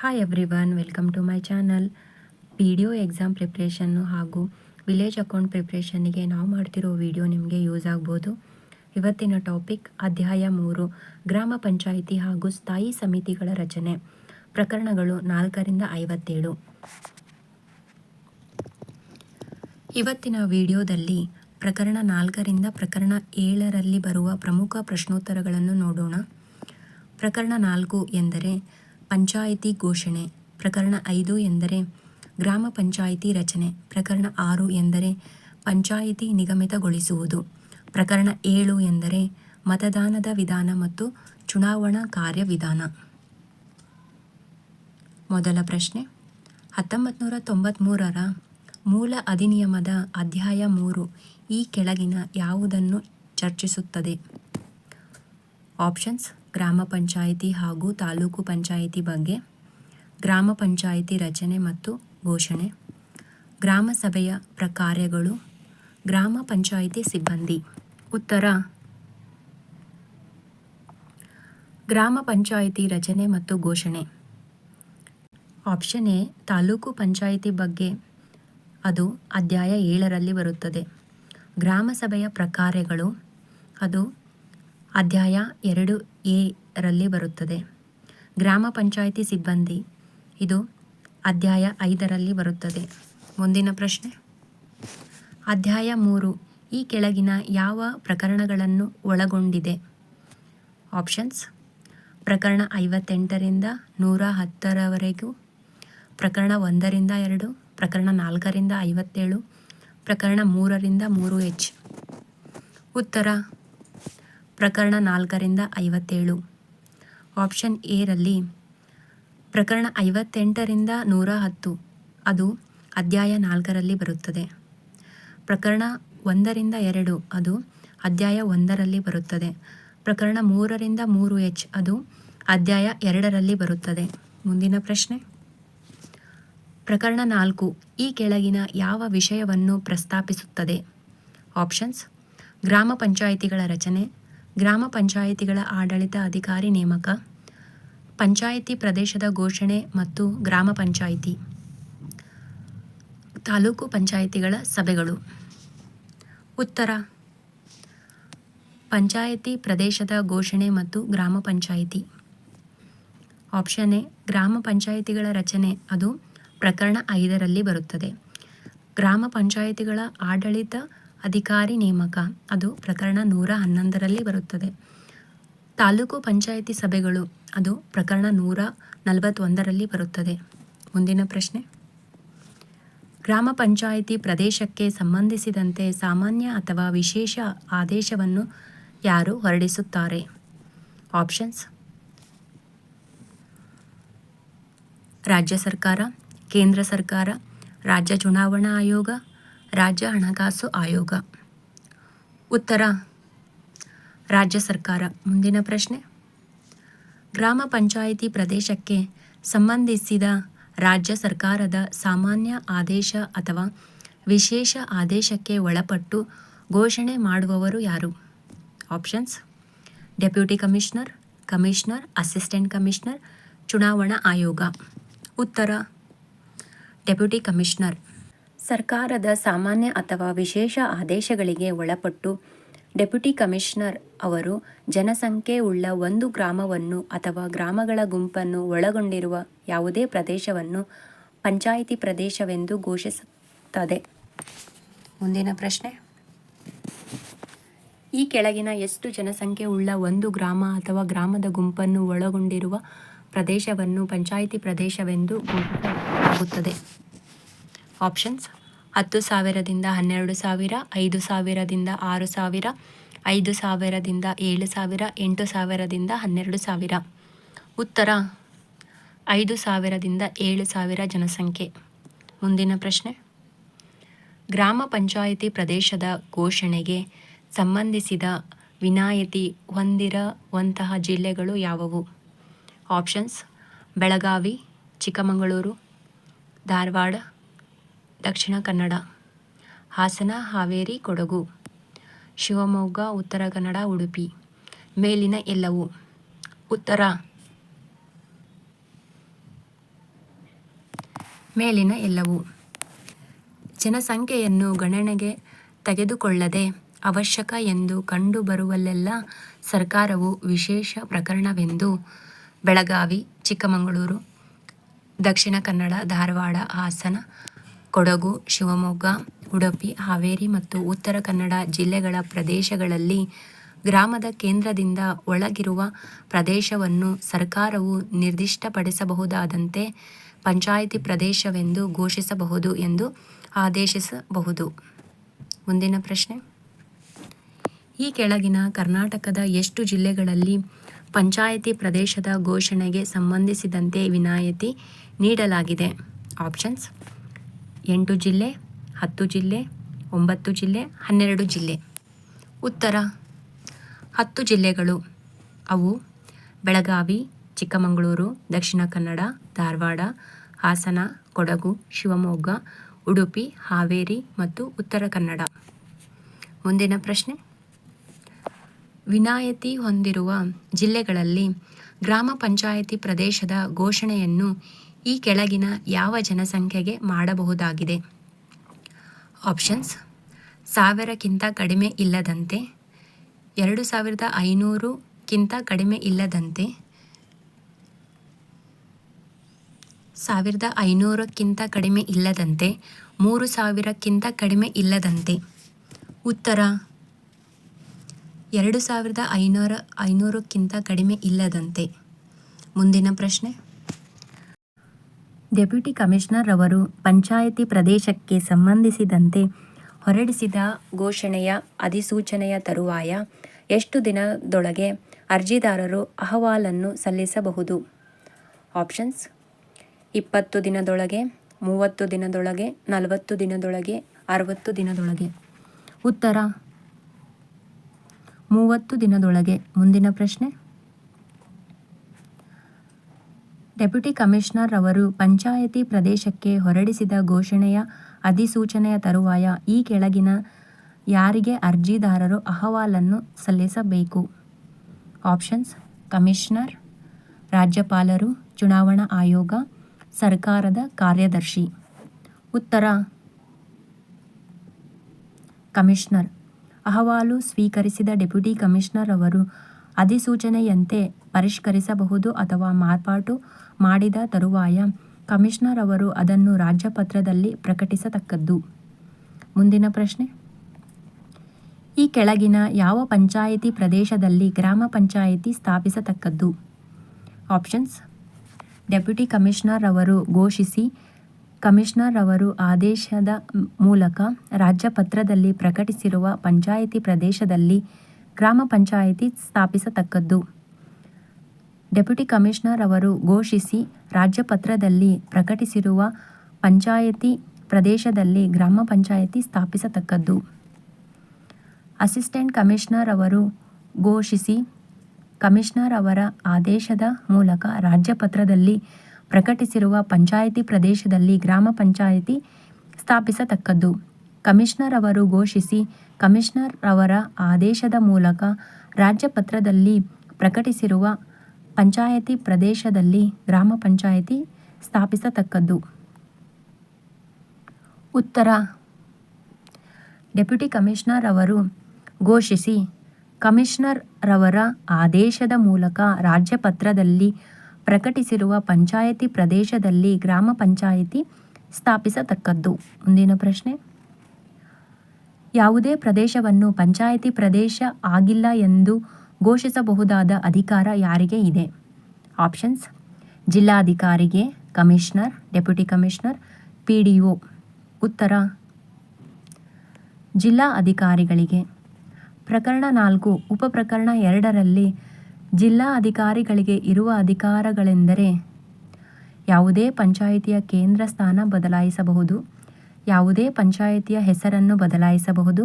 Hi every welcome to my channel P D O exam preparation ಹಾಗೂ village account ಪ್ರಿಪ್ರೇಷನ್ನಿಗೆ ನಾವು ಮಾಡ್ತಿರೋ video ನಿಮಗೆ use ಆಗ್ಬೋದು. ಇವತ್ತಿನ ಟಾಪಿಕ್ ಅಧ್ಯಾಯ ಮೂರು, ಗ್ರಾಮ ಪಂಚಾಯಿತಿ ಹಾಗೂ ಸ್ಥಾಯಿ ಸಮಿತಿಗಳ ರಚನೆ. ಪ್ರಕರಣಗಳು ನಾಲ್ಕರಿಂದ ಐವತ್ತೇಳು. ಇವತ್ತಿನ ವಿಡಿಯೋದಲ್ಲಿ ಪ್ರಕರಣ ನಾಲ್ಕರಿಂದ ಪ್ರಕರಣ ಏಳರಲ್ಲಿ ಬರುವ ಪ್ರಮುಖ ಪ್ರಶ್ನೋತ್ತರಗಳನ್ನು ನೋಡೋಣ. ಪ್ರಕರಣ ನಾಲ್ಕು ಎಂದರೆ ಪಂಚಾಯಿತಿ ಘೋಷಣೆ, ಪ್ರಕರಣ ಐದು ಎಂದರೆ ಗ್ರಾಮ ಪಂಚಾಯಿತಿ ರಚನೆ, ಪ್ರಕರಣ ಆರು ಎಂದರೆ ಪಂಚಾಯಿತಿ ನಿಗಮಿತಗೊಳಿಸುವುದು, ಪ್ರಕರಣ ಏಳು ಎಂದರೆ ಮತದಾನದ ವಿಧಾನ ಮತ್ತು ಚುನಾವಣಾ ಕಾರ್ಯವಿಧಾನ ಮೊದಲ ಪ್ರಶ್ನೆ ಹತ್ತೊಂಬತ್ತು ಮೂಲ ಅಧಿನಿಯಮದ ಅಧ್ಯಾಯ ಮೂರು ಈ ಕೆಳಗಿನ ಯಾವುದನ್ನು ಚರ್ಚಿಸುತ್ತದೆ? ಆಪ್ಷನ್ಸ್ ಗ್ರಾಮ ಪಂಚಾಯಿತಿ ಹಾಗೂ ತಾಲೂಕು ಪಂಚಾಯಿತಿ ಬಗ್ಗೆ, ಗ್ರಾಮ ಪಂಚಾಯಿತಿ ರಚನೆ ಮತ್ತು ಘೋಷಣೆ, ಗ್ರಾಮ ಸಭೆಯ ಪ್ರಕಾರ್ಯಗಳು, ಗ್ರಾಮ ಪಂಚಾಯಿತಿ ಸಿಬ್ಬಂದಿ, ಉತ್ತರ. ಗ್ರಾಮ ಪಂಚಾಯಿತಿ ರಚನೆ ಮತ್ತು ಘೋಷಣೆ. ಆಪ್ಷನ್ ಎ, ತಾಲೂಕು ಪಂಚಾಯಿತಿ ಬಗ್ಗೆ, ಅದು ಅಧ್ಯಾಯ ಏಳರಲ್ಲಿ ಬರುತ್ತದೆ. ಗ್ರಾಮ ಸಭೆಯ ಪ್ರಕಾರ್ಯಗಳು, ಅದು ಅಧ್ಯಾಯ ಎರಡು ಎ ರಲ್ಲಿ ಬರುತ್ತದೆ. ಗ್ರಾಮ ಪಂಚಾಯಿತಿ ಸಿಬ್ಬಂದಿ. ಇದು ಅಧ್ಯಾಯ ಐದರಲ್ಲಿ ಬರುತ್ತದೆ. ಮುಂದಿನ ಪ್ರಶ್ನೆ. ಅಧ್ಯಾಯ ಮೂರು. ಈ ಕೆಳಗಿನ ಯಾವ ಪ್ರಕರಣಗಳನ್ನು ಒಳಗೊಂಡಿದೆ? ಆಪ್ಷನ್ಸ್. ಪ್ರಕರಣ ಐವತ್ತೆಂಟರಿಂದ ನೂರ ಹತ್ತರವರೆಗೂ. ಪ್ರಕರಣ ಒಂದರಿಂದ ಎರಡು. ಪ್ರಕರಣ ನಾಲ್ಕರಿಂದ ಐವತ್ತೇಳು. ಪ್ರಕರಣ ಮೂರರಿಂದ ಮೂರು ಎಚ್. ಉತ್ತರ. ಪ್ರಕರಣ ನಾಲ್ಕರಿಂದ ಐವತ್ತೇಳು. ಆಪ್ಷನ್ ಎರಲ್ಲಿ ಪ್ರಕರಣ ಐವತ್ತೆಂಟರಿಂದ ನೂರ ಹತ್ತು. ಅದು ಅಧ್ಯಾಯ ನಾಲ್ಕರಲ್ಲಿ ಬರುತ್ತದೆ. ಪ್ರಕರಣ ಒಂದರಿಂದ ಎರಡು, ಅದು ಅಧ್ಯಾಯ ಒಂದರಲ್ಲಿ ಬರುತ್ತದೆ. ಪ್ರಕರಣ ಮೂರರಿಂದ ಮೂರು ಎಚ್, ಅದು ಅಧ್ಯಾಯ ಎರಡರಲ್ಲಿ ಬರುತ್ತದೆ. ಮುಂದಿನ ಪ್ರಶ್ನೆ. ಪ್ರಕರಣ ನಾಲ್ಕು, ಈ ಕೆಳಗಿನ ಯಾವ ವಿಷಯವನ್ನು ಪ್ರಸ್ತಾಪಿಸುತ್ತದೆ? ಆಪ್ಷನ್ಸ್, ಗ್ರಾಮ ಪಂಚಾಯಿತಿಗಳ ರಚನೆ ಗ್ರಾಮ ಪಂಚಾಯಿತಿಗಳ ಆಡಳಿತ ಅಧಿಕಾರಿ ನೇಮಕ, ಪಂಚಾಯಿತಿ ಪ್ರದೇಶದ ಘೋಷಣೆ ಮತ್ತು ಗ್ರಾಮ ಪಂಚಾಯಿತಿ, ತಾಲೂಕು ಪಂಚಾಯಿತಿಗಳ ಸಭೆಗಳು. ಉತ್ತರ, ಪಂಚಾಯಿತಿ ಪ್ರದೇಶದ ಘೋಷಣೆ ಮತ್ತು ಗ್ರಾಮ ಪಂಚಾಯಿತಿ. ಆಪ್ಷನ್ ಎ, ಗ್ರಾಮ ಪಂಚಾಯಿತಿಗಳ ರಚನೆ, ಅದು ಪ್ರಕರಣ ಐದರಲ್ಲಿ ಬರುತ್ತದೆ. ಗ್ರಾಮ ಪಂಚಾಯಿತಿಗಳ ಆಡಳಿತ ಅಧಿಕಾರಿ ನೇಮಕ. ಅದು ಪ್ರಕರಣ ನೂರ ಹನ್ನೊಂದರಲ್ಲಿ ಬರುತ್ತದೆ. ತಾಲೂಕು ಪಂಚಾಯಿತಿ ಸಭೆಗಳು, ಅದು ಪ್ರಕರಣ ನೂರ ನಲವತ್ತೊಂದರಲ್ಲಿ ಬರುತ್ತದೆ. ಮುಂದಿನ ಪ್ರಶ್ನೆ. ಗ್ರಾಮ ಪಂಚಾಯಿತಿ ಪ್ರದೇಶಕ್ಕೆ ಸಂಬಂಧಿಸಿದಂತೆ ಸಾಮಾನ್ಯ ಅಥವಾ ವಿಶೇಷ ಆದೇಶವನ್ನು ಯಾರು ಹೊರಡಿಸುತ್ತಾರೆ? ಆಪ್ಷನ್ಸ್. ರಾಜ್ಯ ಸರ್ಕಾರ, ಕೇಂದ್ರ ಸರ್ಕಾರ, ರಾಜ್ಯ ಚುನಾವಣಾ ಆಯೋಗ ರಾಜ್ಯ ಹಣಕಾಸು ಆಯೋಗ. ಉತ್ತರ. ರಾಜ್ಯ ಸರ್ಕಾರ. ಮುಂದಿನ ಪ್ರಶ್ನೆ. ಗ್ರಾಮ ಪಂಚಾಯಿತಿ ಪ್ರದೇಶಕ್ಕೆ ಸಂಬಂಧಿಸಿದ ರಾಜ್ಯ ಸರ್ಕಾರದ ಸಾಮಾನ್ಯ ಆದೇಶ ಅಥವಾ ವಿಶೇಷ ಆದೇಶಕ್ಕೆ ಒಳಪಟ್ಟು ಘೋಷಣೆ ಮಾಡುವವರು ಯಾರು? Options. Deputy commissioner commissioner, assistant commissioner, ಚುನಾವಣಾ ಆಯೋಗ. ಉತ್ತರ. ಡೆಪ್ಯೂಟಿ ಕಮಿಷನರ್ ಸರ್ಕಾರದ ಸಾಮಾನ್ಯ ಅಥವಾ ವಿಶೇಷ ಆದೇಶಗಳಿಗೆ ಒಳಪಟ್ಟು ಡೆಪ್ಯುಟಿ ಕಮಿಷನರ್ ಅವರು ಜನಸಂಖ್ಯೆ ಉಳ್ಳ ಒಂದು ಗ್ರಾಮವನ್ನು ಅಥವಾ ಗ್ರಾಮಗಳ ಗುಂಪನ್ನು ಒಳಗೊಂಡಿರುವ ಯಾವುದೇ ಪ್ರದೇಶವನ್ನು ಪಂಚಾಯಿತಿ ಪ್ರದೇಶವೆಂದು ಘೋಷಿಸುತ್ತದೆ. ಮುಂದಿನ ಪ್ರಶ್ನೆ. ಈ ಕೆಳಗಿನ ಎಷ್ಟು ಜನಸಂಖ್ಯೆ ಉಳ್ಳ ಒಂದು ಗ್ರಾಮ ಅಥವಾ ಗ್ರಾಮದ ಗುಂಪನ್ನು ಒಳಗೊಂಡಿರುವ ಪ್ರದೇಶವನ್ನು ಪಂಚಾಯಿತಿ ಪ್ರದೇಶವೆಂದು ಘೋಷಿಸಲಾಗುತ್ತದೆ. ಆಪ್ಷನ್ಸ್ ಹತ್ತು ಸಾವಿರದಿಂದ ಹನ್ನೆರಡು ಸಾವಿರ, ಐದು ಸಾವಿರದಿಂದ ಆರು ಸಾವಿರ, ಐದು ಸಾವಿರದಿಂದ ಏಳು ಸಾವಿರ, ಎಂಟು ಸಾವಿರದಿಂದ ಹನ್ನೆರಡು ಸಾವಿರ. ಉತ್ತರ, ಐದು ಸಾವಿರದಿಂದ ಏಳು ಸಾವಿರ ಜನಸಂಖ್ಯೆ. ಮುಂದಿನ ಪ್ರಶ್ನೆ. ಗ್ರಾಮ ಪಂಚಾಯಿತಿ ಪ್ರದೇಶದ ಘೋಷಣೆಗೆ ಸಂಬಂಧಿಸಿದ ವಿನಾಯಿತಿ ಹೊಂದಿರುವಂತಹ ಜಿಲ್ಲೆಗಳು ಯಾವುವು? ಆಪ್ಷನ್ಸ್, ಬೆಳಗಾವಿ, ಚಿಕ್ಕಮಗಳೂರು, ಧಾರವಾಡ ದಕ್ಷಿಣ ಕನ್ನಡ. ಹಾಸನ, ಹಾವೇರಿ, ಕೊಡಗು. ಶಿವಮೊಗ್ಗ, ಉತ್ತರ ಕನ್ನಡ, ಉಡುಪಿ. ಮೇಲಿನ ಎಲ್ಲವು ಉತ್ತರ. ಮೇಲಿನ ಎಲ್ಲವು ಜನಸಂಖ್ಯೆಯನ್ನು ಗಣನೆಗೆ ತೆಗೆದುಕೊಳ್ಳದೆ ಅವಶ್ಯಕ ಎಂದು ಕಂಡುಬರುವಲ್ಲೆಲ್ಲ ಸರ್ಕಾರವು ವಿಶೇಷ ಪ್ರಕರಣವೆಂದು ಬೆಳಗಾವಿ, ಚಿಕ್ಕಮಗಳೂರು, ದಕ್ಷಿಣ ಕನ್ನಡ, ಧಾರವಾಡ, ಹಾಸನ ಕೊಡಗು, ಶಿವಮೊಗ್ಗ, ಉಡುಪಿ, ಹಾವೇರಿ ಮತ್ತು ಉತ್ತರ ಕನ್ನಡ ಜಿಲ್ಲೆಗಳ ಪ್ರದೇಶಗಳಲ್ಲಿ ಗ್ರಾಮದ ಕೇಂದ್ರದಿಂದ ಒಳಗಿರುವ ಪ್ರದೇಶವನ್ನು ಸರ್ಕಾರವು ನಿರ್ದಿಷ್ಟಪಡಿಸಬಹುದಾದಂತೆ ಪಂಚಾಯಿತಿ ಪ್ರದೇಶವೆಂದು ಘೋಷಿಸಬಹುದು ಎಂದು ಆದೇಶಿಸಬಹುದು. ಮುಂದಿನ ಪ್ರಶ್ನೆ. ಈ ಕೆಳಗಿನ ಕರ್ನಾಟಕದ ಎಷ್ಟು ಜಿಲ್ಲೆಗಳಲ್ಲಿ ಪಂಚಾಯಿತಿ ಪ್ರದೇಶದ ಘೋಷಣೆಗೆ ಸಂಬಂಧಿಸಿದಂತೆ ವಿನಾಯಿತಿ ನೀಡಲಾಗಿದೆ? ಆಪ್ಷನ್ಸ್ ಎಂಟು ಜಿಲ್ಲೆ, ಹತ್ತು ಜಿಲ್ಲೆ, ಒಂಬತ್ತು ಜಿಲ್ಲೆ, ಹನ್ನೆರಡು ಜಿಲ್ಲೆ. ಉತ್ತರ. ಹತ್ತು ಜಿಲ್ಲೆಗಳು. ಅವು ಬೆಳಗಾವಿ, ಚಿಕ್ಕಮಗಳೂರು, ದಕ್ಷಿಣ ಕನ್ನಡ, ಧಾರವಾಡ, ಹಾಸನ, ಕೊಡಗು, ಶಿವಮೊಗ್ಗ, ಉಡುಪಿ, ಹಾವೇರಿ ಮತ್ತು ಉತ್ತರ ಕನ್ನಡ. ಮುಂದಿನ ಪ್ರಶ್ನೆ. ವಿನಾಯಿತಿ ಹೊಂದಿರುವ ಜಿಲ್ಲೆಗಳಲ್ಲಿ ಗ್ರಾಮ ಪಂಚಾಯಿತಿ ಪ್ರದೇಶದ ಘೋಷಣೆಯನ್ನು ಈ ಕೆಳಗಿನ ಯಾವ ಜನಸಂಖ್ಯೆಗೆ ಮಾಡಬಹುದಾಗಿದೆ? ಆಪ್ಷನ್ಸ್. ಸಾವಿರಕ್ಕಿಂತ ಕಡಿಮೆ ಇಲ್ಲದಂತೆ. ಎರಡು ಸಾವಿರದ ಐನೂರುಕ್ಕಿಂತ ಕಡಿಮೆ ಇಲ್ಲದಂತೆ. ಸಾವಿರದ ಐನೂರಕ್ಕಿಂತ ಕಡಿಮೆ ಇಲ್ಲದಂತೆ. ಮೂರು ಸಾವಿರಕ್ಕಿಂತ ಕಡಿಮೆ ಇಲ್ಲದಂತೆ. ಉತ್ತರ. ಎರಡು ಸಾವಿರದ ಐನೂರ ಐನೂರಕ್ಕಿಂತ ಕಡಿಮೆ ಇಲ್ಲದಂತೆ. ಮುಂದಿನ ಪ್ರಶ್ನೆ. ಡೆಪ್ಯೂಟಿ ಕಮಿಷನರ್ ಅವರು ಪಂಚಾಯಿತಿ ಪ್ರದೇಶಕ್ಕೆ ಸಂಬಂಧಿಸಿದಂತೆ ಹೊರಡಿಸಿದ ಘೋಷಣೆಯ ಅಧಿಸೂಚನೆಯ ತರುವಾಯ ಎಷ್ಟು ದಿನದೊಳಗೆ ಅರ್ಜಿದಾರರು ಅಹವಾಲನ್ನು ಸಲ್ಲಿಸಬಹುದು? ಆಪ್ಷನ್ಸ್, ಇಪ್ಪತ್ತು ದಿನದೊಳಗೆ, ಮೂವತ್ತು ದಿನದೊಳಗೆ, ನಲವತ್ತು ದಿನದೊಳಗೆ, ಅರವತ್ತು ದಿನದೊಳಗೆ. ಉತ್ತರ, ಮೂವತ್ತು ದಿನದೊಳಗೆ. ಮುಂದಿನ ಪ್ರಶ್ನೆ. ಡೆಪ್ಯೂಟಿ ಕಮಿಷನರ್ ಅವರು ಪಂಚಾಯತಿ ಪ್ರದೇಶಕ್ಕೆ ಹೊರಡಿಸಿದ ಘೋಷಣೆಯ ಅಧಿಸೂಚನೆಯ ತರುವಾಯ ಈ ಕೆಳಗಿನ ಯಾರಿಗೆ ಅರ್ಜಿದಾರರು ಅಹವಾಲನ್ನು ಸಲ್ಲಿಸಬೇಕು? ಆಪ್ಷನ್ಸ್, ಕಮಿಷನರ್, ರಾಜ್ಯಪಾಲರು, ಚುನಾವಣಾ ಆಯೋಗ, ಸರ್ಕಾರದ ಕಾರ್ಯದರ್ಶಿ. ಉತ್ತರ, ಕಮಿಷನರ್. ಅಹವಾಲು ಸ್ವೀಕರಿಸಿದ ಡೆಪ್ಯೂಟಿ ಕಮಿಷನರ್ ಅವರು ಅಧಿಸೂಚನೆಯಂತೆ ಪರಿಷ್ಕರಿಸಬಹುದು ಅಥವಾ ಮಾರ್ಪಾಟು ಮಾಡಿದ ತರುವಾಯ ಕಮಿಷನರ್ ಅವರು ಅದನ್ನು ರಾಜ್ಯಪತ್ರದಲ್ಲಿ ಪ್ರಕಟಿಸತಕ್ಕದ್ದು. ಮುಂದಿನ ಪ್ರಶ್ನೆ. ಈ ಕೆಳಗಿನ ಯಾವ ಪಂಚಾಯಿತಿ ಪ್ರದೇಶದಲ್ಲಿ ಗ್ರಾಮ ಪಂಚಾಯಿತಿ ಸ್ಥಾಪಿಸತಕ್ಕದ್ದು? ಆಪ್ಷನ್ಸ್. ಡೆಪ್ಯೂಟಿ ಕಮಿಷನರ್ ಅವರು ಘೋಷಿಸಿ, ಕಮಿಷನರ್ ಅವರು ಆದೇಶದ ಮೂಲಕ ರಾಜ್ಯಪತ್ರದಲ್ಲಿ ಪ್ರಕಟಿಸಿರುವ ಪಂಚಾಯಿತಿ ಪ್ರದೇಶದಲ್ಲಿ ಗ್ರಾಮ ಪಂಚಾಯಿತಿ ಸ್ಥಾಪಿಸತಕ್ಕದ್ದು. ಡೆಪ್ಯೂಟಿ ಕಮಿಷನರ್ ಅವರು ಘೋಷಿಸಿ ರಾಜ್ಯಪತ್ರದಲ್ಲಿ ಪ್ರಕಟಿಸಿರುವ ಪಂಚಾಯಿತಿ ಪ್ರದೇಶದಲ್ಲಿ ಗ್ರಾಮ ಪಂಚಾಯಿತಿ ಸ್ಥಾಪಿಸತಕ್ಕದ್ದು. ಅಸಿಸ್ಟೆಂಟ್ ಕಮಿಷನರ್ ಅವರು ಘೋಷಿಸಿ, ಕಮಿಷನರ್ ಅವರ ಆದೇಶದ ಮೂಲಕ ರಾಜ್ಯಪತ್ರದಲ್ಲಿ ಪ್ರಕಟಿಸಿರುವ ಪಂಚಾಯಿತಿ ಪ್ರದೇಶದಲ್ಲಿ ಗ್ರಾಮ ಪಂಚಾಯಿತಿ ಸ್ಥಾಪಿಸತಕ್ಕದ್ದು. ಕಮಿಷನರ್ ಅವರು ಘೋಷಿಸಿ, ಕಮಿಷನರ್ ಅವರ ಆದೇಶದ ಮೂಲಕ ರಾಜ್ಯಪತ್ರದಲ್ಲಿ ಪ್ರಕಟಿಸಿರುವ ಪಂಚಾಯಿತಿ ಪ್ರದೇಶದಲ್ಲಿ ಗ್ರಾಮ ಪಂಚಾಯತಿ ಸ್ಥಾಪಿಸತಕ್ಕದ್ದು. ಉತ್ತರ. ಡೆಪ್ಯುಟಿ ಕಮಿಷನರ್ ಅವರು ಘೋಷಿಸಿ, ಕಮಿಷನರ್ ರವರ ಆದೇಶದ ಮೂಲಕ ರಾಜ್ಯಪತ್ರದಲ್ಲಿ ಪ್ರಕಟಿಸಿರುವ ಪಂಚಾಯತಿ ಪ್ರದೇಶದಲ್ಲಿ ಗ್ರಾಮ ಪಂಚಾಯಿತಿ ಸ್ಥಾಪಿಸತಕ್ಕದ್ದು. ಮುಂದಿನ ಪ್ರಶ್ನೆ. ಯಾವುದೇ ಪ್ರದೇಶವನ್ನು ಪಂಚಾಯಿತಿ ಪ್ರದೇಶ ಆಗಿಲ್ಲ ಎಂದು ಘೋಷಿಸಬಹುದಾದ ಅಧಿಕಾರ ಯಾರಿಗೆ ಇದೆ? ಆಪ್ಷನ್ಸ್. ಜಿಲ್ಲಾಧಿಕಾರಿಗೆ commissioner, deputy commissioner P D O ಉತ್ತರ. ಜಿಲ್ಲಾ ಅಧಿಕಾರಿಗಳಿಗೆ. ಪ್ರಕರಣ ನಾಲ್ಕು ಉಪಪ್ರಕರಣ ಎರಡರಲ್ಲಿ ಜಿಲ್ಲಾ ಅಧಿಕಾರಿಗಳಿಗೆ ಇರುವ ಅಧಿಕಾರಗಳೆಂದರೆ ಯಾವುದೇ ಪಂಚಾಯಿತಿಯ ಕೇಂದ್ರ ಸ್ಥಾನ ಬದಲಾಯಿಸಬಹುದು, ಯಾವುದೇ ಪಂಚಾಯಿತಿಯ ಹೆಸರನ್ನು ಬದಲಾಯಿಸಬಹುದು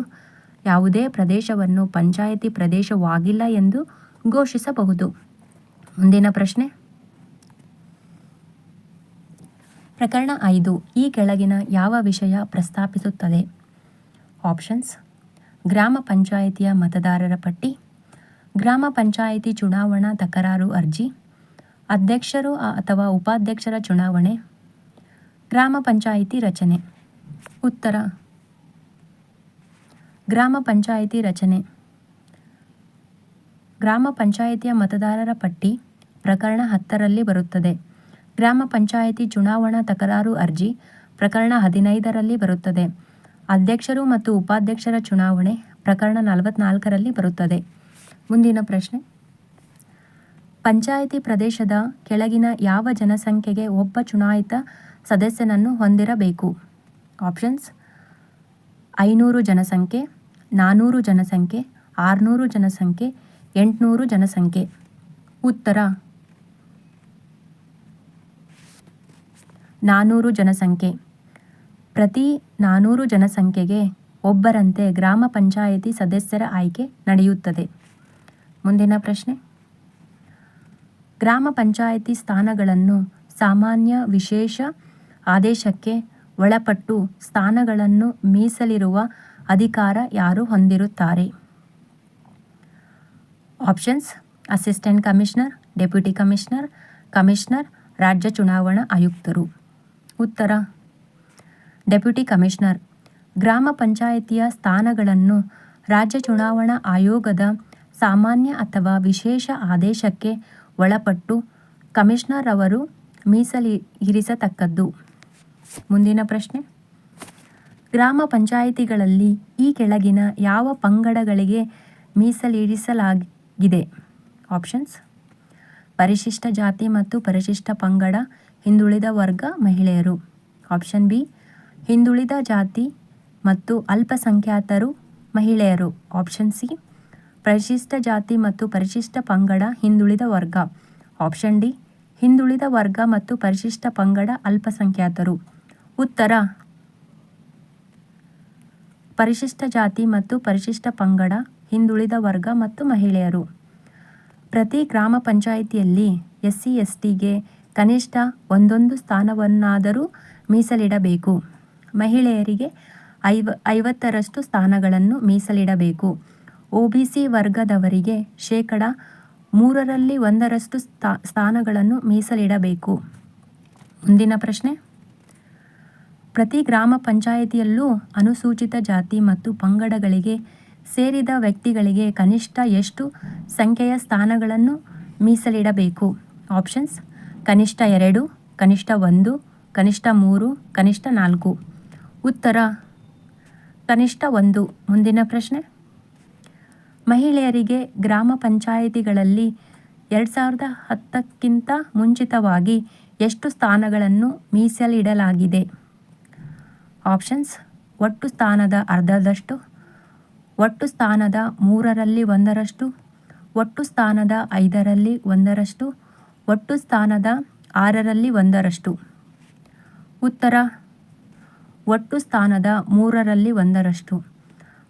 ಯಾವುದೇ ಪ್ರದೇಶವನ್ನು ಪಂಚಾಯಿತಿ ಪ್ರದೇಶವಾಗಿಲ್ಲ ಎಂದು ಘೋಷಿಸಬಹುದು. ಮುಂದಿನ ಪ್ರಶ್ನೆ. ಪ್ರಕರಣ ಐದು, ಈ ಕೆಳಗಿನ ಯಾವ ವಿಷಯ ಪ್ರಸ್ತಾಪಿಸುತ್ತದೆ? ಆಪ್ಷನ್ಸ್, ಗ್ರಾಮ ಪಂಚಾಯಿತಿಯ ಮತದಾರರ ಪಟ್ಟಿ, ಗ್ರಾಮ ಪಂಚಾಯಿತಿ ಚುನಾವಣಾ ತಕರಾರು ಅರ್ಜಿ, ಅಧ್ಯಕ್ಷರು ಅಥವಾ ಉಪಾಧ್ಯಕ್ಷರ ಚುನಾವಣೆ, ಗ್ರಾಮ ಪಂಚಾಯಿತಿ ರಚನೆ. ಉತ್ತರ. ಗ್ರಾಮ ಪಂಚಾಯಿತಿ ರಚನೆ. ಗ್ರಾಮ ಪಂಚಾಯಿತಿಯ ಮತದಾರರ ಪಟ್ಟಿ ಪ್ರಕರಣ ಹತ್ತರಲ್ಲಿ ಬರುತ್ತದೆ. ಗ್ರಾಮ ಪಂಚಾಯಿತಿ ಚುನಾವಣಾ ತಕರಾರು ಅರ್ಜಿ ಪ್ರಕರಣ ಹದಿನೈದರಲ್ಲಿ ಬರುತ್ತದೆ. ಅಧ್ಯಕ್ಷರು ಮತ್ತು ಉಪಾಧ್ಯಕ್ಷರ ಚುನಾವಣೆ ಪ್ರಕರಣ ನಲವತ್ನಾಲ್ಕರಲ್ಲಿ ಬರುತ್ತದೆ. ಮುಂದಿನ ಪ್ರಶ್ನೆ. ಪಂಚಾಯಿತಿ ಪ್ರದೇಶದ ಕೆಳಗಿನ ಯಾವ ಜನಸಂಖ್ಯೆಗೆ ಒಬ್ಬ ಚುನಾಯಿತ ಸದಸ್ಯನನ್ನು ಹೊಂದಿರಬೇಕು? ಆಪ್ಷನ್ಸ್ ಐನೂರು ಜನಸಂಖ್ಯೆ ನಾನ್ನೂರು ಜನಸಂಖ್ಯೆ, ಆರುನೂರು ಜನಸಂಖ್ಯೆ, ಎಂಟುನೂರು ಜನಸಂಖ್ಯೆ. ಉತ್ತರ. ನಾನ್ನೂರು ಜನಸಂಖ್ಯೆ. ಪ್ರತಿ ನಾನ್ನೂರು ಜನಸಂಖ್ಯೆಗೆ ಒಬ್ಬರಂತೆ ಗ್ರಾಮ ಪಂಚಾಯಿತಿ ಸದಸ್ಯರ ಆಯ್ಕೆ ನಡೆಯುತ್ತದೆ. ಮುಂದಿನ ಪ್ರಶ್ನೆ. ಗ್ರಾಮ ಪಂಚಾಯಿತಿ ಸ್ಥಾನಗಳನ್ನು ಸಾಮಾನ್ಯ ವಿಶೇಷ ಆದೇಶಕ್ಕೆ ಒಳಪಟ್ಟು ಸ್ಥಾನಗಳನ್ನು ಮೀಸಲಿರುವ ಅಧಿಕಾರ ಯಾರು ಹೊಂದಿರುತ್ತಾರೆ? Options. Assistant commissioner, deputy commissioner commissioner, ರಾಜ್ಯ ಚುನಾವಣಾ ಆಯುಕ್ತರು. ಉತ್ತರ. ಡೆಪ್ಯೂಟಿ ಕಮಿಷನರ್, ಗ್ರಾಮ ಪಂಚಾಯಿತಿಯ ಸ್ಥಾನಗಳನ್ನು ರಾಜ್ಯ ಚುನಾವಣಾ ಆಯೋಗದ ಸಾಮಾನ್ಯ ಅಥವಾ ವಿಶೇಷ ಆದೇಶಕ್ಕೆ ಒಳಪಟ್ಟು ಕಮಿಷನರ್ ಅವರು ಮೀಸಲಿ ಇರಿಸತಕ್ಕದ್ದು ಮುಂದಿನ ಪ್ರಶ್ನೆ. ಗ್ರಾಮ ಪಂಚಾಯಿತಿಗಳಲ್ಲಿ ಈ ಕೆಳಗಿನ ಯಾವ ಪಂಗಡಗಳಿಗೆ ಮೀಸಲಿರಿಸಲಾಗಿದೆ ಆಪ್ಷನ್ಸ್. ಪರಿಶಿಷ್ಟ ಜಾತಿ ಮತ್ತು ಪರಿಶಿಷ್ಟ ಪಂಗಡ, ಹಿಂದುಳಿದ ವರ್ಗ, ಮಹಿಳೆಯರು. ಆಪ್ಷನ್ ಬಿ, ಹಿಂದುಳಿದ ಜಾತಿ ಮತ್ತು ಅಲ್ಪಸಂಖ್ಯಾತರು, ಮಹಿಳೆಯರು. ಆಪ್ಷನ್ ಸಿ, ಪರಿಶಿಷ್ಟ ಜಾತಿ ಮತ್ತು ಪರಿಶಿಷ್ಟ ಪಂಗಡ, ಹಿಂದುಳಿದ ವರ್ಗ. ಆಪ್ಷನ್ ಡಿ, ಹಿಂದುಳಿದ ವರ್ಗ ಮತ್ತು ಪರಿಶಿಷ್ಟ ಪಂಗಡ, ಅಲ್ಪಸಂಖ್ಯಾತರು. ಉತ್ತರ. ಪರಿಶಿಷ್ಟ ಜಾತಿ ಮತ್ತು ಪರಿಶಿಷ್ಟ ಪಂಗಡ, ಹಿಂದುಳಿದ ವರ್ಗ ಮತ್ತು ಮಹಿಳೆಯರು. ಪ್ರತಿ ಗ್ರಾಮ ಪಂಚಾಯಿತಿಯಲ್ಲಿ ಎಸ್ ಸಿ ಎಸ್ ಟಿಗೆ ಕನಿಷ್ಠ ಒಂದೊಂದು ಸ್ಥಾನವನ್ನಾದರೂ ಮೀಸಲಿಡಬೇಕು. ಮಹಿಳೆಯರಿಗೆ ಐವ, ಐವತ್ತರಷ್ಟು ಸ್ಥಾನಗಳನ್ನು ಮೀಸಲಿಡಬೇಕು. ಒ ಬಿ ಸಿ ವರ್ಗದವರಿಗೆ ಶೇಕಡ ಮೂರರಲ್ಲಿ ಒಂದರಷ್ಟು ಸ್ಥಾ, ಸ್ಥಾನಗಳನ್ನು ಮೀಸಲಿಡಬೇಕು. ಮುಂದಿನ ಪ್ರಶ್ನೆ. ಪ್ರತಿ ಗ್ರಾಮ ಪಂಚಾಯಿತಿಯಲ್ಲೂ ಅನುಸೂಚಿತ ಜಾತಿ ಮತ್ತು ಪಂಗಡಗಳಿಗೆ ಸೇರಿದ ವ್ಯಕ್ತಿಗಳಿಗೆ ಕನಿಷ್ಠ ಎಷ್ಟು ಸಂಖ್ಯೆಯ ಸ್ಥಾನಗಳನ್ನು ಮೀಸಲಿಡಬೇಕು? ಆಪ್ಷನ್ಸ್, ಕನಿಷ್ಠ ಎರಡು, ಕನಿಷ್ಠ ಒಂದು, ಕನಿಷ್ಠ ಮೂರು, ಕನಿಷ್ಠ ನಾಲ್ಕು. ಉತ್ತರ, ಕನಿಷ್ಠ ಒಂದು. ಮುಂದಿನ ಪ್ರಶ್ನೆ. ಮಹಿಳೆಯರಿಗೆ ಗ್ರಾಮ ಪಂಚಾಯಿತಿಗಳಲ್ಲಿ ಎರಡು ಸಾವಿರದ ಹತ್ತಕ್ಕಿಂತ ಮುಂಚಿತವಾಗಿ ಎಷ್ಟು ಸ್ಥಾನಗಳನ್ನು ಮೀಸಲಿಡಲಾಗಿದೆ? ಆಪ್ಷನ್ಸ್ ಒಟ್ಟು ಸ್ಥಾನದ ಅರ್ಧದಷ್ಟು, ಒಟ್ಟು ಸ್ಥಾನದ ಮೂರರಲ್ಲಿ ಒಂದರಷ್ಟು, ಒಟ್ಟು ಸ್ಥಾನದ ಐದರಲ್ಲಿ ಒಂದರಷ್ಟು, ಒಟ್ಟು ಸ್ಥಾನದ ಆರರಲ್ಲಿ ಒಂದರಷ್ಟು. ಉತ್ತರ. ಒಟ್ಟು ಸ್ಥಾನದ ಮೂರರಲ್ಲಿ ಒಂದರಷ್ಟು.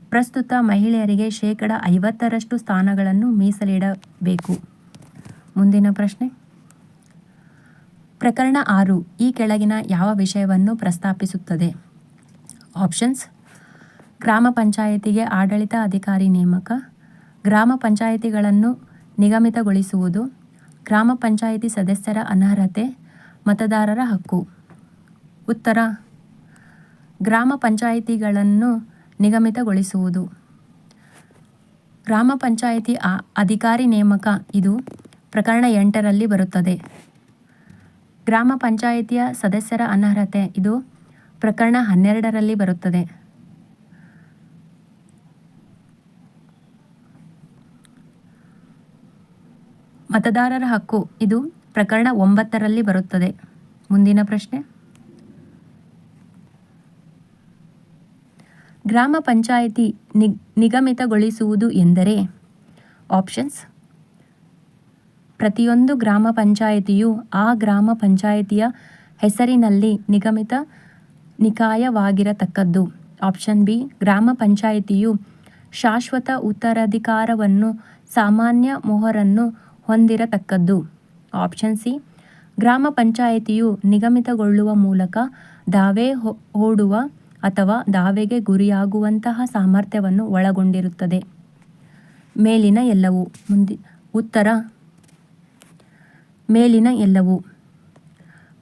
ಪ್ರಸ್ತುತ ಮಹಿಳೆಯರಿಗೆ ಶೇಕಡ ಐವತ್ತರಷ್ಟು ಸ್ಥಾನಗಳನ್ನು ಮೀಸಲಿಡಬೇಕು. ಮುಂದಿನ ಪ್ರಶ್ನೆ. ಪ್ರಕರಣ ಆರು ಈ ಕೆಳಗಿನ ಯಾವ ವಿಷಯವನ್ನು ಪ್ರಸ್ತಾಪಿಸುತ್ತದೆ? ಆಪ್ಷನ್ಸ್ ಗ್ರಾಮ ಪಂಚಾಯಿತಿಗೆ ಆಡಳಿತ ಅಧಿಕಾರಿ ನೇಮಕ. ಗ್ರಾಮ ಪಂಚಾಯಿತಿಗಳನ್ನು ನಿಗಮಿತಗೊಳಿಸುವುದು. ಗ್ರಾಮ ಪಂಚಾಯಿತಿ ಸದಸ್ಯರ ಅನರ್ಹತೆ, ಮತದಾರರ ಹಕ್ಕು. ಉತ್ತರ. ಗ್ರಾಮ ಪಂಚಾಯಿತಿಗಳನ್ನು ನಿಗಮಿತಗೊಳಿಸುವುದು. ಗ್ರಾಮ ಪಂಚಾಯಿತಿ ಅಧಿಕಾರಿ ನೇಮಕ ಇದು ಪ್ರಕರಣ ಎಂಟರಲ್ಲಿ ಬರುತ್ತದೆ. ಗ್ರಾಮ ಪಂಚಾಯಿತಿಯ ಸದಸ್ಯರ ಅನರ್ಹತೆ ಇದು ಪ್ರಕರಣ ಹನ್ನೆರಡರಲ್ಲಿ ಬರುತ್ತದೆ. ಮತದಾರರ ಹಕ್ಕು, ಇದು ಪ್ರಕರಣ ಒಂಬತ್ತರಲ್ಲಿ ಬರುತ್ತದೆ. ಮುಂದಿನ ಪ್ರಶ್ನೆ. ಗ್ರಾಮ ಪಂಚಾಯಿತಿ ನಿಗಮಿತಗೊಳಿಸುವುದು ಎಂದರೆ? ಆಪ್ಷನ್ಸ್. ಪ್ರತಿಯೊಂದು ಗ್ರಾಮ ಪಂಚಾಯಿತಿಯು ಆ ಗ್ರಾಮ ಪಂಚಾಯಿತಿಯ ಹೆಸರಿನಲ್ಲಿ ನಿಗಮಿತ ನಿಕಾಯವಾಗಿರತಕ್ಕದ್ದು ಆಪ್ಷನ್ ಬಿ, ಗ್ರಾಮ ಪಂಚಾಯಿತಿಯು ಶಾಶ್ವತ ಉತ್ತರಾಧಿಕಾರವನ್ನು, ಸಾಮಾನ್ಯ ಮೊಹರನ್ನು ಹೊಂದಿರತಕ್ಕದ್ದು. ಆಪ್ಷನ್ ಸಿ, ಗ್ರಾಮ ಪಂಚಾಯಿತಿಯು ನಿಗಮಿತಗೊಳ್ಳುವ ಮೂಲಕ ದಾವೆ ಹೂಡುವ ಅಥವಾ ದಾವೆಗೆ ಗುರಿಯಾಗುವಂತಹ ಸಾಮರ್ಥ್ಯವನ್ನು ಒಳಗೊಂಡಿರುತ್ತದೆ. ಮೇಲಿನ ಎಲ್ಲವು ಉತ್ತರ. ಮೇಲಿನ ಎಲ್ಲವು.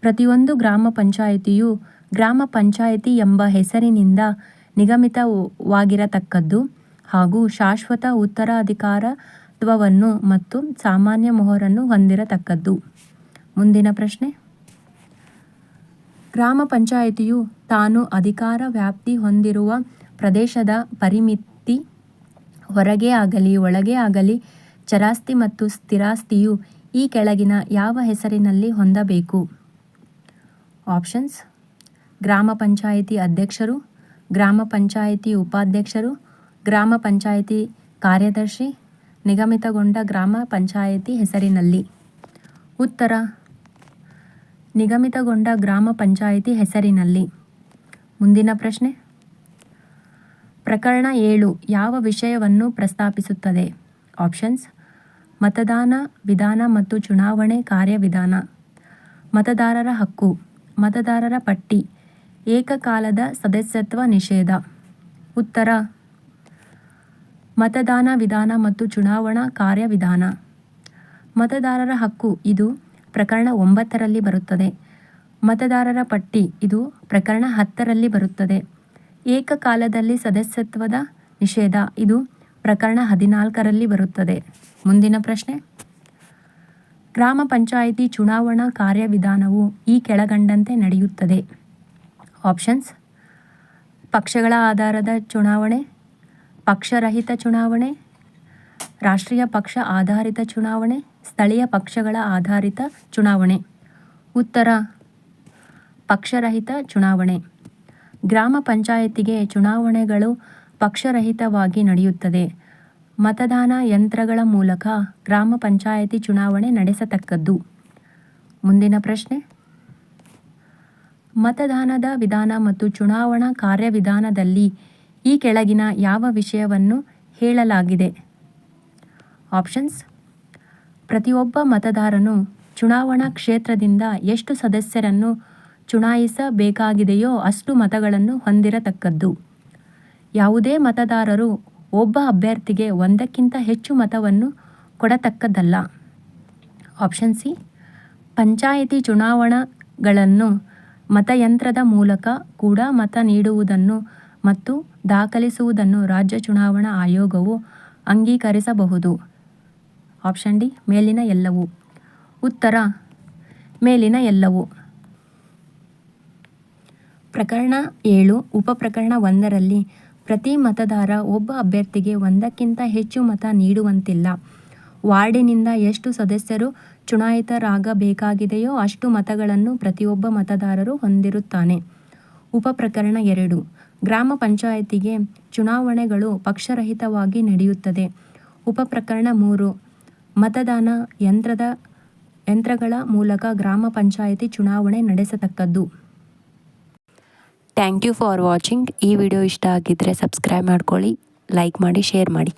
ಪ್ರತಿಯೊಂದು ಗ್ರಾಮ ಪಂಚಾಯಿತಿಯು ಗ್ರಾಮ ಪಂಚಾಯಿತಿ ಎಂಬ ಹೆಸರಿನಿಂದ ನಿಗಮಿತವಾಗಿರತಕ್ಕದ್ದು ಹಾಗೂ ಶಾಶ್ವತ ಉತ್ತರಾಧಿಕಾರತ್ವವನ್ನು ಮತ್ತು ಸಾಮಾನ್ಯ ಮೊಹರನ್ನು ಹೊಂದಿರತಕ್ಕದ್ದು. ಮುಂದಿನ ಪ್ರಶ್ನೆ. ಗ್ರಾಮ ಪಂಚಾಯಿತಿಯು ತಾನು ಅಧಿಕಾರ ವ್ಯಾಪ್ತಿ ಹೊಂದಿರುವ ಪ್ರದೇಶದ ಪರಿಮಿತಿ ಹೊರಗೆ ಆಗಲಿ, ಒಳಗೆ ಆಗಲಿ, ಚರಾಸ್ತಿ ಮತ್ತು ಸ್ಥಿರಾಸ್ತಿಯು ಈ ಕೆಳಗಿನ ಯಾವ ಹೆಸರಿನಲ್ಲಿ ಹೊಂದಬೇಕು? ಆಪ್ಷನ್ಸ್. ಗ್ರಾಮ ಪಂಚಾಯಿತಿ ಅಧ್ಯಕ್ಷರು, ಗ್ರಾಮ ಪಂಚಾಯಿತಿ ಉಪಾಧ್ಯಕ್ಷರು, ಗ್ರಾಮ ಪಂಚಾಯಿತಿ ಕಾರ್ಯದರ್ಶಿ, ನಿಗಮಿತಗೊಂಡ ಗ್ರಾಮ ಪಂಚಾಯಿತಿ ಹೆಸರಿನಲ್ಲಿ. ಉತ್ತರ. ನಿಗಮಿತಗೊಂಡ ಗ್ರಾಮ ಪಂಚಾಯಿತಿ ಹೆಸರಿನಲ್ಲಿ. ಮುಂದಿನ ಪ್ರಶ್ನೆ. ಪ್ರಕರಣ ಏಳು ಯಾವ ವಿಷಯವನ್ನು ಪ್ರಸ್ತಾಪಿಸುತ್ತದೆ? ಆಪ್ಷನ್ಸ್. ಮತದಾನ ವಿಧಾನ ಮತ್ತು ಚುನಾವಣೆ ಕಾರ್ಯವಿಧಾನ. ಮತದಾರರ ಹಕ್ಕು, ಮತದಾರರ ಪಟ್ಟಿ ಏಕಕಾಲದ ಸದಸ್ಯತ್ವ ನಿಷೇಧ. ಉತ್ತರ. ಮತದಾನ ವಿಧಾನ ಮತ್ತು ಚುನಾವಣಾ ಕಾರ್ಯವಿಧಾನ. ಮತದಾರರ ಹಕ್ಕು ಇದು ಪ್ರಕರಣ ಒಂಬತ್ತರಲ್ಲಿ ಬರುತ್ತದೆ. ಮತದಾರರ ಪಟ್ಟಿ ಇದು ಪ್ರಕರಣ ಹತ್ತರಲ್ಲಿ ಬರುತ್ತದೆ. ಏಕಕಾಲದಲ್ಲಿ ಸದಸ್ಯತ್ವದ ನಿಷೇಧ ಇದು ಪ್ರಕರಣ ಹದಿನಾಲ್ಕರಲ್ಲಿ ಬರುತ್ತದೆ. ಮುಂದಿನ ಪ್ರಶ್ನೆ. ಗ್ರಾಮ ಪಂಚಾಯಿತಿ ಚುನಾವಣಾ ಕಾರ್ಯವಿಧಾನವು ಈ ಕೆಳಗಂಡಂತೆ ನಡೆಯುತ್ತದೆ. ಆಪ್ಷನ್ಸ್ ಪಕ್ಷಗಳ ಆಧಾರದ ಚುನಾವಣೆ, ಪಕ್ಷರಹಿತ ಚುನಾವಣೆ, ರಾಷ್ಟ್ರೀಯ ಪಕ್ಷ ಆಧಾರಿತ ಚುನಾವಣೆ, ಸ್ಥಳೀಯ ಪಕ್ಷಗಳ ಆಧಾರಿತ ಚುನಾವಣೆ. ಉತ್ತರ, ಪಕ್ಷರಹಿತ ಚುನಾವಣೆ. ಗ್ರಾಮ ಪಂಚಾಯತಿಗೆ ಚುನಾವಣೆಗಳು ಪಕ್ಷರಹಿತವಾಗಿ ನಡೆಯುತ್ತದೆ. ಮತದಾನ ಯಂತ್ರಗಳ ಮೂಲಕ ಗ್ರಾಮ ಪಂಚಾಯತಿ ಚುನಾವಣೆ ನಡೆಸತಕ್ಕದ್ದು. ಮುಂದಿನ ಪ್ರಶ್ನೆ. ಮತದಾನದ ವಿಧಾನ ಮತ್ತು ಚುನಾವಣಾ ಕಾರ್ಯವಿಧಾನದಲ್ಲಿ ಈ ಕೆಳಗಿನ ಯಾವ ವಿಷಯವನ್ನು ಹೇಳಲಾಗಿದೆ? ಆಪ್ಷನ್ಸ್. ಪ್ರತಿಯೊಬ್ಬ ಮತದಾರನು ಚುನಾವಣಾ ಕ್ಷೇತ್ರದಿಂದ ಎಷ್ಟು ಸದಸ್ಯರನ್ನು ಚುನಾಯಿಸಬೇಕಾಗಿದೆಯೋ ಅಷ್ಟು ಮತಗಳನ್ನು ಹೊಂದಿರತಕ್ಕದ್ದು. ಯಾವುದೇ ಮತದಾರರು ಒಬ್ಬ ಅಭ್ಯರ್ಥಿಗೆ ಒಂದಕ್ಕಿಂತ ಹೆಚ್ಚು ಮತವನ್ನು ಕೊಡತಕ್ಕದ್ದಲ್ಲ. Option C. ಪಂಚಾಯಿತಿ ಚುನಾವಣೆಗಳನ್ನು ಮತಯಂತ್ರದ ಮೂಲಕ ಕೂಡ ಮತ ನೀಡುವುದನ್ನು ಮತ್ತು ದಾಖಲಿಸುವುದನ್ನು ರಾಜ್ಯ ಚುನಾವಣಾ ಆಯೋಗವು ಅಂಗೀಕರಿಸಬಹುದು. ಆಪ್ಷನ್ ಡಿ, ಮೇಲಿನ ಎಲ್ಲವೂ. ಉತ್ತರ, ಮೇಲಿನ ಎಲ್ಲವೂ. ಪ್ರಕರಣ ಏಳು ಉಪಪ್ರಕರಣ ಒಂದರಲ್ಲಿ ಪ್ರತಿ ಮತದಾರ ಒಬ್ಬ ಅಭ್ಯರ್ಥಿಗೆ ಒಂದಕ್ಕಿಂತ ಹೆಚ್ಚು ಮತ ನೀಡುವಂತಿಲ್ಲ. ವಾರ್ಡಿನಿಂದ ಎಷ್ಟು ಸದಸ್ಯರು ಚುನಾಯಿತರಾಗಬೇಕಾಗಿದೆಯೋ ಅಷ್ಟು ಮತಗಳನ್ನು ಪ್ರತಿಯೊಬ್ಬ ಮತದಾರರು ಹೊಂದಿರುತ್ತಾನೆ. ಉಪಪ್ರಕರಣ ಎರಡು. ಗ್ರಾಮ ಪಂಚಾಯತಿಗೆ ಚುನಾವಣೆಗಳು ಪಕ್ಷರಹಿತವಾಗಿ ನಡೆಯುತ್ತದೆ. ಉಪಪ್ರಕರಣ ಮೂರು. ಮತದಾನ ಯಂತ್ರದ, ಯಂತ್ರಗಳ ಮೂಲಕ ಗ್ರಾಮ ಪಂಚಾಯಿತಿ ಚುನಾವಣೆ ನಡೆಸತಕ್ಕದ್ದು. ಥ್ಯಾಂಕ್ ಯು ಫಾರ್ ವಾಚಿಂಗ್ ಈ ವಿಡಿಯೋ ಇಷ್ಟ ಆಗಿದ್ದರೆ ಸಬ್ಸ್ಕ್ರೈಬ್ ಮಾಡ್ಕೊಳ್ಳಿ, ಲೈಕ್ ಮಾಡಿ, ಶೇರ್ ಮಾಡಿ.